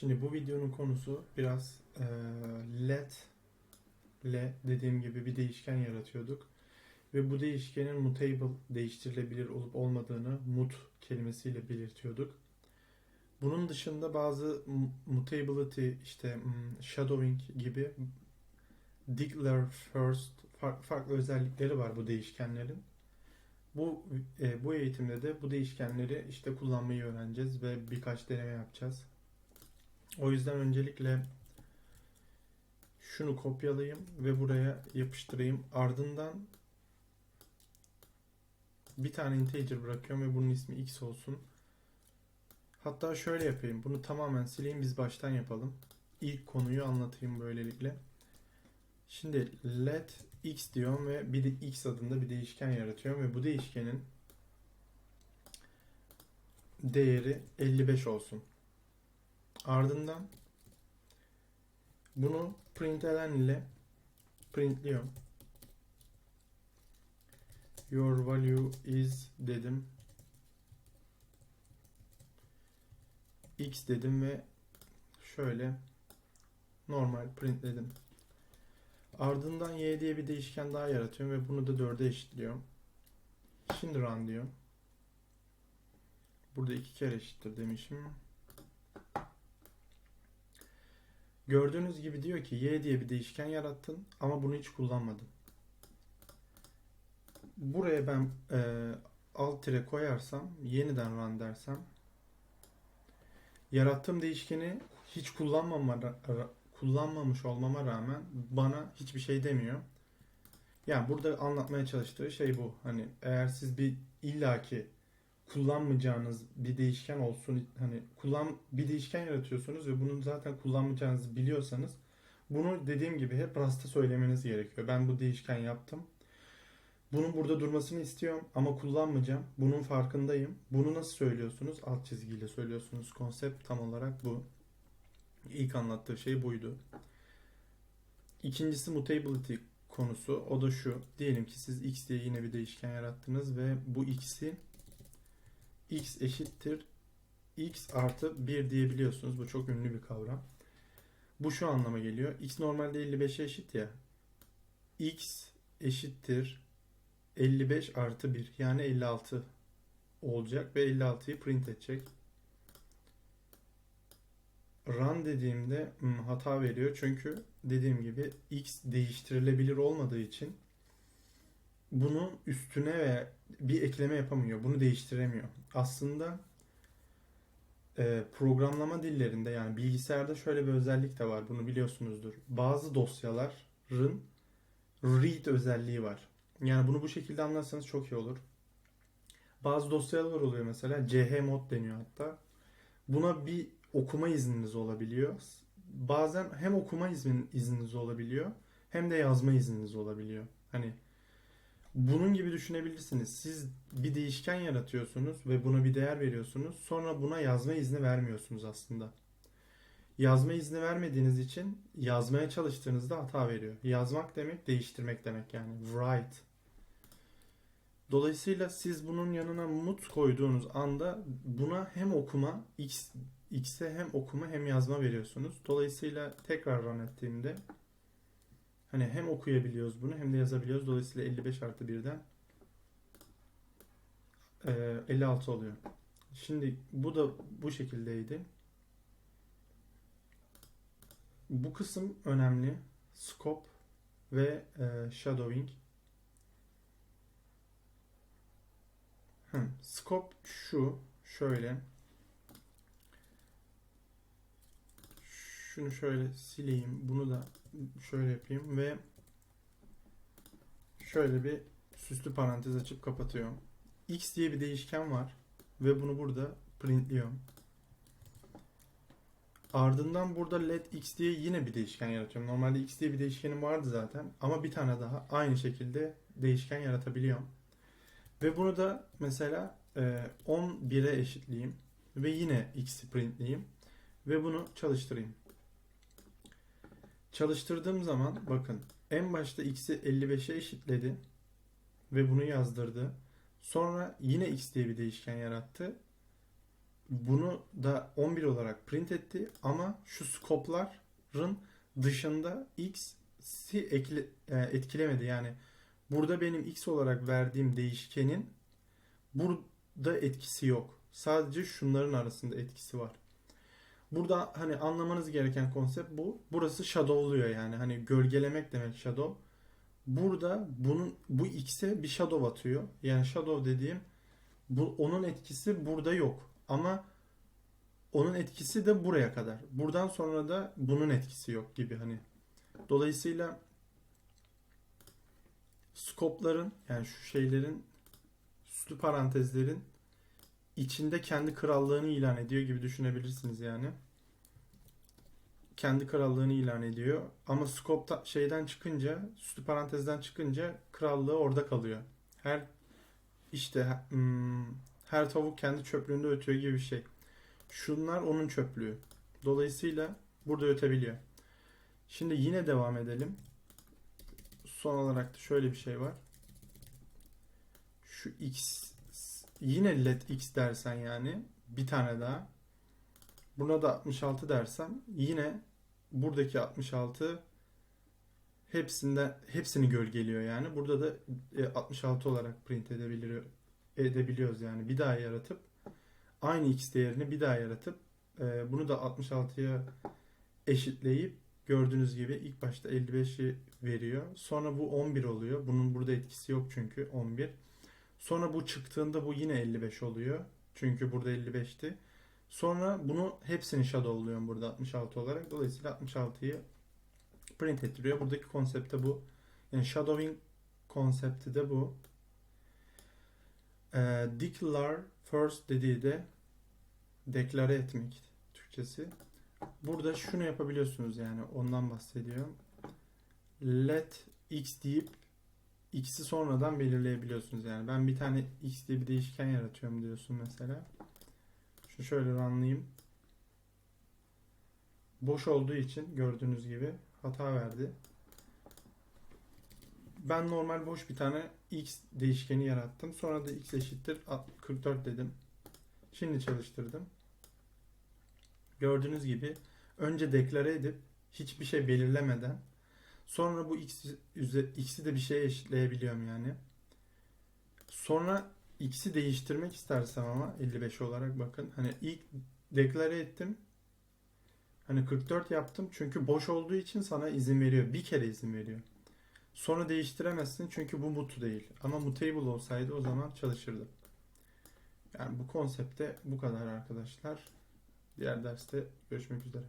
Şimdi bu videonun konusu biraz eee, let le dediğim gibi bir değişken yaratıyorduk. Ve bu değişkenin mutable değiştirilebilir olup olmadığını mut kelimesiyle belirtiyorduk. Bunun dışında bazı mutability işte shadowing gibi declare first far- farklı özellikleri var bu değişkenlerin. Bu e, bu eğitimde de bu değişkenleri işte kullanmayı öğreneceğiz ve birkaç deneme yapacağız. O yüzden öncelikle şunu kopyalayayım ve buraya yapıştırayım. Ardından bir tane integer bırakıyorum ve bunun ismi x olsun. Hatta şöyle yapayım. Bunu tamamen sileyim biz baştan yapalım. İlk konuyu anlatayım böylelikle. Şimdi let x diyorum ve bir de x adında bir değişken yaratıyorum ve bu değişkenin değeri 55 olsun. Ardından bunu println ile printliyorum. Your value is dedim. X dedim ve şöyle normal printledim. Ardından y diye bir değişken daha yaratıyorum ve bunu da 4'e eşitliyorum. Şimdi run diyorum. Burada iki kere eşittir demişim. Gördüğünüz gibi diyor ki y diye bir değişken yarattın ama bunu hiç kullanmadın. Buraya ben e, alt tire koyarsam yeniden run dersem yarattığım değişkeni hiç kullanmama, kullanmamış olmama rağmen bana hiçbir şey demiyor. Yani burada anlatmaya çalıştığı şey bu. Hani eğer siz bir illaki kullanmayacağınız bir değişken olsun hani kullan bir değişken yaratıyorsunuz ve bunu zaten kullanmayacağınızı biliyorsanız bunu dediğim gibi hep rasta söylemeniz gerekiyor. Ben bu değişken yaptım. Bunun burada durmasını istiyorum ama kullanmayacağım. Bunun farkındayım. Bunu nasıl söylüyorsunuz? Alt çizgiyle söylüyorsunuz. Konsept tam olarak bu. İlk anlattığı şey buydu. İkincisi mutability konusu. O da şu. Diyelim ki siz x diye yine bir değişken yarattınız ve bu x'i x eşittir x artı 1 diyebiliyorsunuz. Bu çok ünlü bir kavram. Bu şu anlama geliyor. x normalde 55'e eşit ya. x eşittir 55 artı 1 yani 56 olacak ve 56'yı print edecek. Run dediğimde hmm, hata veriyor çünkü dediğim gibi x değiştirilebilir olmadığı için bunun üstüne ve bir ekleme yapamıyor. Bunu değiştiremiyor. Aslında e, programlama dillerinde yani bilgisayarda şöyle bir özellik de var. Bunu biliyorsunuzdur. Bazı dosyaların read özelliği var. Yani bunu bu şekilde anlarsanız çok iyi olur. Bazı dosyalar oluyor mesela chmod deniyor hatta. Buna bir okuma izniniz olabiliyor. Bazen hem okuma iznin, izniniz olabiliyor hem de yazma izniniz olabiliyor. Hani bunun gibi düşünebilirsiniz. Siz bir değişken yaratıyorsunuz ve buna bir değer veriyorsunuz. Sonra buna yazma izni vermiyorsunuz aslında. Yazma izni vermediğiniz için yazmaya çalıştığınızda hata veriyor. Yazmak demek değiştirmek demek yani. Write. Dolayısıyla siz bunun yanına mut koyduğunuz anda buna hem okuma x x'e hem okuma hem yazma veriyorsunuz. Dolayısıyla tekrar run ettiğimde hani hem okuyabiliyoruz bunu hem de yazabiliyoruz. Dolayısıyla 55 artı 1'den eee, 56 oluyor. Şimdi bu da bu şekildeydi. Bu kısım önemli. Scope ve e, shadowing. Hı, scope şu. Şöyle. Şunu şöyle sileyim. Bunu da şöyle yapayım ve şöyle bir süslü parantez açıp kapatıyorum. X diye bir değişken var ve bunu burada printliyorum. Ardından burada let x diye yine bir değişken yaratıyorum. Normalde x diye bir değişkenim vardı zaten ama bir tane daha aynı şekilde değişken yaratabiliyorum. Ve bunu da mesela e, 11'e eşitleyeyim ve yine x'i printleyeyim ve bunu çalıştırayım. Çalıştırdığım zaman bakın en başta x'i 55'e eşitledi ve bunu yazdırdı. Sonra yine x diye bir değişken yarattı bunu da 11 olarak print etti ama şu scope'ların dışında x'i e, etkilemedi. Yani burada benim x olarak verdiğim değişkenin burada etkisi yok. Sadece şunların arasında etkisi var. Burada hani anlamanız gereken konsept bu. Burası shadowluyor yani. Hani gölgelemek demek shadow. Burada bunun bu x'e bir shadow atıyor. Yani shadow dediğim bu onun etkisi burada yok. Ama onun etkisi de buraya kadar. Buradan sonra da bunun etkisi yok gibi hani. Dolayısıyla skopların yani şu şeylerin süslü parantezlerin içinde kendi krallığını ilan ediyor gibi düşünebilirsiniz yani. Kendi krallığını ilan ediyor. Ama scope şeyden çıkınca, süslü parantezden çıkınca krallığı orada kalıyor. Her işte hmm, her tavuk kendi çöplüğünde ötüyor gibi bir şey. Şunlar onun çöplüğü. Dolayısıyla burada ötebiliyor. Şimdi yine devam edelim. Son olarak da şöyle bir şey var. Şu x yine let x dersen yani bir tane daha. Buna da 66 dersem yine buradaki 66 hepsinde hepsini gölgeliyor yani. Burada da e, 66 olarak print edebiliyor edebiliyoruz yani. Bir daha yaratıp aynı x değerini bir daha yaratıp e, bunu da 66'ya eşitleyip gördüğünüz gibi ilk başta 55'i veriyor. Sonra bu 11 oluyor. Bunun burada etkisi yok çünkü 11. Sonra bu çıktığında bu yine 55 oluyor. Çünkü burada 55'ti. Sonra bunu hepsini shadowluyorum burada 66 olarak. Dolayısıyla 66'yı print ettiriyor. Buradaki konsept de bu. Yani shadowing konsepti de bu. E, declare first dediği de deklare etmek Türkçesi. Burada şunu yapabiliyorsunuz yani ondan bahsediyorum. Let x deyip x'i sonradan belirleyebiliyorsunuz yani. Ben bir tane x diye bir değişken yaratıyorum diyorsun mesela. Şu şöyle anlayayım. Boş olduğu için gördüğünüz gibi hata verdi. Ben normal boş bir tane x değişkeni yarattım. Sonra da x eşittir 44 dedim. Şimdi çalıştırdım. Gördüğünüz gibi önce deklare edip hiçbir şey belirlemeden sonra bu x x'i de bir şeye eşitleyebiliyorum yani. Sonra x'i değiştirmek istersem ama 55 olarak bakın. Hani ilk deklare ettim. Hani 44 yaptım çünkü boş olduğu için sana izin veriyor. Bir kere izin veriyor. Sonra değiştiremezsin çünkü bu mutu değil. Ama mutable olsaydı o zaman çalışırdı. Yani bu konsepte bu kadar arkadaşlar. Diğer derste görüşmek üzere.